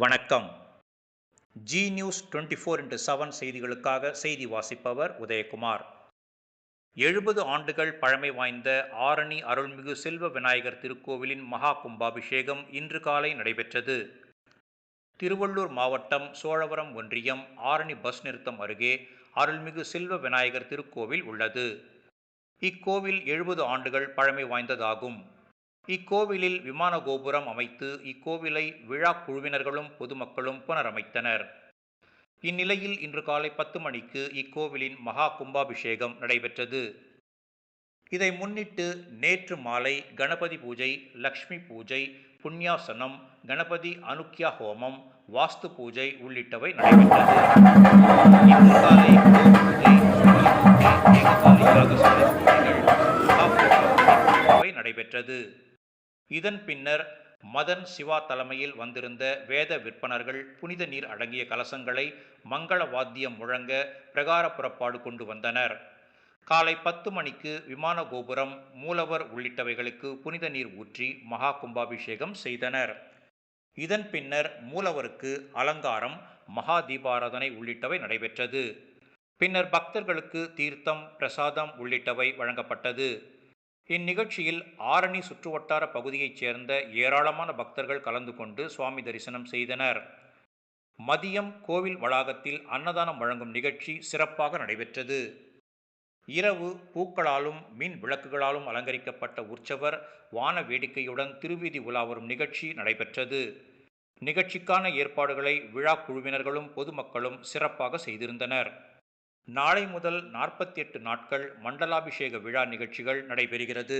வணக்கம். Zee news twenty four into seven செய்திகளுக்காக செய்தி வாசிப்பவர் உதயகுமார். எழுபது ஆண்டுகள் பழமை வாய்ந்த ஆரணி அருள்மிகு செல்வ விநாயகர் திருக்கோவிலின் மகா கும்பாபிஷேகம் இன்று காலை நடைபெற்றது. திருவள்ளூர் மாவட்டம் சோழவரம் ஒன்றியம் ஆரணி பஸ் நிறுத்தம் அருகே அருள்மிகு செல்வ விநாயகர் திருக்கோவில் உள்ளது. இக்கோவில் எழுபது ஆண்டுகள் பழமை வாய்ந்ததாகும். இக்கோவிலில் விமான கோபுரம் அமைத்து இக்கோவிலை விழா குழுவினர்களும் பொதுமக்களும் புனரமைத்தனர். இந்நிலையில் இன்று காலை பத்து மணிக்கு இக்கோவிலின் மகா கும்பாபிஷேகம் நடைபெற்றது. இதை முன்னிட்டு நேற்று மாலை கணபதி பூஜை லக்ஷ்மி பூஜை புண்ணியாசனம் கணபதி அனுக்கியா ஹோமம் வாஸ்து பூஜை உள்ளிட்டவை நடைபெற்றது. இன்று காலை பூஜை நடைபெற்றது. இதன் பின்னர் மதன் சிவா தலைமையில் வந்திருந்த வேத விற்பனர்கள் புனித நீர் அடங்கிய கலசங்களை மங்கள வாத்தியம் முழங்க பிரகார புறப்பாடு கொண்டு வந்தனர். காலை பத்து மணிக்கு விமான கோபுரம் மூலவர் உள்ளிட்டவைகளுக்கு புனித நீர் ஊற்றி மகா கும்பாபிஷேகம் செய்தனர். இதன் பின்னர் மூலவருக்கு அலங்காரம் மகா தீபாராதனை உள்ளிட்டவை நடைபெற்றது. பின்னர் பக்தர்களுக்கு தீர்த்தம் பிரசாதம் உள்ளிட்டவை வழங்கப்பட்டது. இந்நிகழ்ச்சியில் ஆரணி சுற்றுவட்டார பகுதியைச் சேர்ந்த ஏராளமான பக்தர்கள் கலந்து கொண்டு சுவாமி தரிசனம் செய்தனர். மதியம் கோவில் வளாகத்தில் அன்னதானம் வழங்கும் நிகழ்ச்சி சிறப்பாக நடைபெற்றது. இரவு பூக்களாலும் மின் விளக்குகளாலும் அலங்கரிக்கப்பட்ட உற்சவர் வான வேடிக்கையுடன் திருவீதி உலா வரும் நிகழ்ச்சி நடைபெற்றது. நிகழ்ச்சிக்கான ஏற்பாடுகளை விழா குழுவினர்களும் பொதுமக்களும் சிறப்பாக செய்திருந்தனர். நாளை முதல் நாற்பத்தி எட்டு நாட்கள் மண்டலாபிஷேக விழா நிகழ்ச்சிகள் நடைபெறுகிறது.